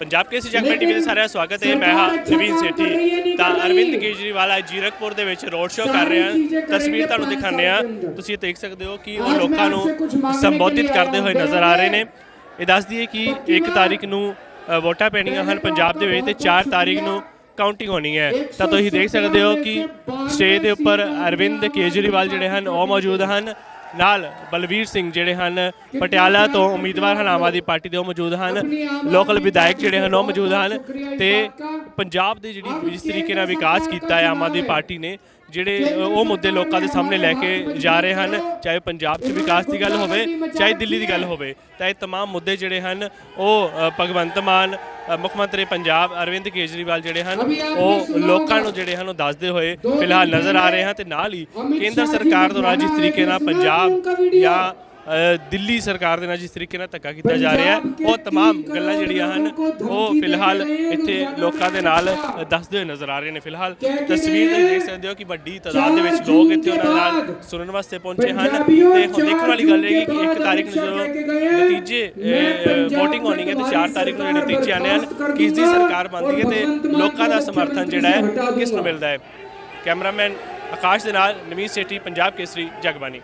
ਪੰਜਾਬ ਕੇ Jagman TV ਦੇ ਸਾਰਿਆਂ ਦਾ ਸਵਾਗਤ ਹੈ। ਮੈਂ ਹਾਂ ਨਵੀਨ ਸੇਠੀ। ਤਾਂ ਅਰਵਿੰਦ ਕੇਜਰੀਵਾਲ ਅੱਜ ਜੀਰਕਪੁਰ ਦੇ ਵਿੱਚ ਰੋਡ ਸ਼ੋਅ ਕਰ ਰਹੇ ਹਨ। ਤਸਵੀਰ ਤੁਹਾਨੂੰ ਦਿਖਾਉਂਦੇ ਆ ਤੁਸੀਂ ਦੇਖ ਸਕਦੇ ਹੋ ਕਿ ਉਹ ਲੋਕਾਂ ਨੂੰ ਸੰਬੋਧਿਤ ਕਰਦੇ ਹੋਏ ਨਜ਼ਰ ਆ ਰਹੇ ਨੇ। ਇਹ ਦੱਸ ਦਈਏ ਕਿ 1 ਤਾਰੀਖ ਨੂੰ ਵੋਟਾਂ ਪੈਣੀਆਂ ਹਨ ਪੰਜਾਬ ਦੇ ਵਿੱਚ ਤੇ 4 ਤਾਰੀਖ ਨੂੰ ਕਾਊਂਟਿੰਗ ਹੋਣੀ ਹੈ। ਤਾਂ ਤੁਸੀਂ ਦੇਖ ਸਕਦੇ ਹੋ ਕਿ ਸਟੇਜ ਦੇ ਉੱਪਰ ਅਰਵਿੰਦ ਕੇਜਰੀਵਾਲ ਜਿਹੜੇ ਹਨ ਉਹ ਮੌਜੂਦ ਹਨ। ਨਾਲ ਬਲਵੀਰ ਸਿੰਘ ਜਿਹੜੇ ਹਨ ਪਟਿਆਲਾ ਤੋਂ ਉਮੀਦਵਾਰ ਹਨ ਆਮ ਆਦਮੀ ਪਾਰਟੀ ਦੇ ਉਹ ਮੌਜੂਦ ਹਨ ਲੋਕਲ ਵਿਧਾਇਕ ਜਿਹੜੇ ਹਨ ਉਹ ਮੌਜੂਦ ਹਨ ਤੇ ਪੰਜਾਬ ਦੇ ਜਿਹੜੀ ਜਿਸ ਤਰੀਕੇ ਨਾਲ ਵਿਕਾਸ ਕੀਤਾ ਹੈ ਆਮ ਆਦਮੀ ਪਾਰਟੀ ਨੇ ਜਿਹੜੇ ਅ, ਉਹ ਮੁੱਦੇ ਲੋਕਾਂ ਦੇ ਸਾਹਮਣੇ ਲੈ ਕੇ ਜਾ ਰਹੇ ਹਨ ਚਾਹੇ ਪੰਜਾਬ 'ਚ ਵਿਕਾਸ ਦੀ ਗੱਲ ਹੋਵੇ ਚਾਹੇ ਦਿੱਲੀ ਦੀ ਗੱਲ ਹੋਵੇ ਤਾਂ ਇਹ तमाम ਮੁੱਦੇ ਜਿਹੜੇ ਹਨ ਉਹ ਅ, ਭਗਵੰਤ ਮਾਨ ਅ, ਮੁੱਖ ਮੰਤਰੀ ਪੰਜਾਬ ਅਰਵਿੰਦ ਕੇਜਰੀਵਾਲ ਜਿਹੜੇ ਹਨ ਉਹ ਲੋਕਾਂ ਨੂੰ ਜਿਹੜੇ ਹਨ ਉਹ ਦੱਸਦੇ ਹੋਏ ਫਿਲਹਾਲ ਨਜ਼ਰ ਆ ਰਹੇ ਹਨ ਤੇ ਨਾਲ ਹੀ ਕੇਂਦਰ ਸਰਕਾਰ ਦੁਆਰਾ ਜਿਸ ਤਰੀਕੇ ਨਾਲ ਪੰਜਾਬ ਜਾਂ ਦਿੱਲੀ ਸਰਕਾਰ ਦੇ ਨਾਲ ਜਿਸ ਤਰੀਕੇ ਨਾਲ ਧੱਕਾ ਕੀਤਾ ਜਾ ਰਿਹਾ ਹੈ ਉਹ तमाम ਗੱਲਾਂ ਜਿਹੜੀਆਂ ਹਨ ਉਹ ਫਿਲਹਾਲ ਇੱਥੇ ਲੋਕਾਂ ਦੇ ਨਾਲ ਅ, ਦੱਸਦੇ ਹੋਏ ਨਜ਼ਰ ਆ ਰਹੇ ਨੇ ਫਿਲਹਾਲ ਤਸਵੀਰ ਤੁਸੀਂ ਦੇਖ ਸਕਦੇ ਹੋ ਕਿ ਵੱਡੀ ਤਾਦਾਦ ਦੇ ਵਿੱਚ ਲੋਕ ਇੱਥੇ ਉਹਨਾਂ ਨਾਲ ਸੁਣਨ ਵਾਸਤੇ ਪਹੁੰਚੇ ਹਨ ਤੇ ਹੁਣ ਦੇਖਣ ਵਾਲੀ ਗੱਲ ਇਹ ਹੈ ਕਿ 1 ਤਾਰੀਖ ਨੂੰ ਜਦੋਂ ਨਤੀਜੇ VOTING ਹੋਣੀ ਹੈ ਤੇ 4 ਤਾਰੀਖ ਨੂੰ ਜਿਹੜੇ ਨਤੀਜੇ ਆਣੇ ਹਨ ਕਿਸ ਦੀ ਸਰਕਾਰ ਬਣਦੀ ਹੈ ਤੇ ਲੋਕਾਂ ਦਾ ਸਮਰਥਨ ਜਿਹੜਾ ਹੈ ਕਿਸ ਨੂੰ ਮਿਲਦਾ ਹੈ ਕੈਮਰਾਮੈਨ ਆਕਾਸ਼ ਦੇ ਨਾਲ ਨਵੀਨ ਸੇਠੀ ਪੰਜਾਬ ਕੇਸਰੀ ਜਗਬਾਨੀ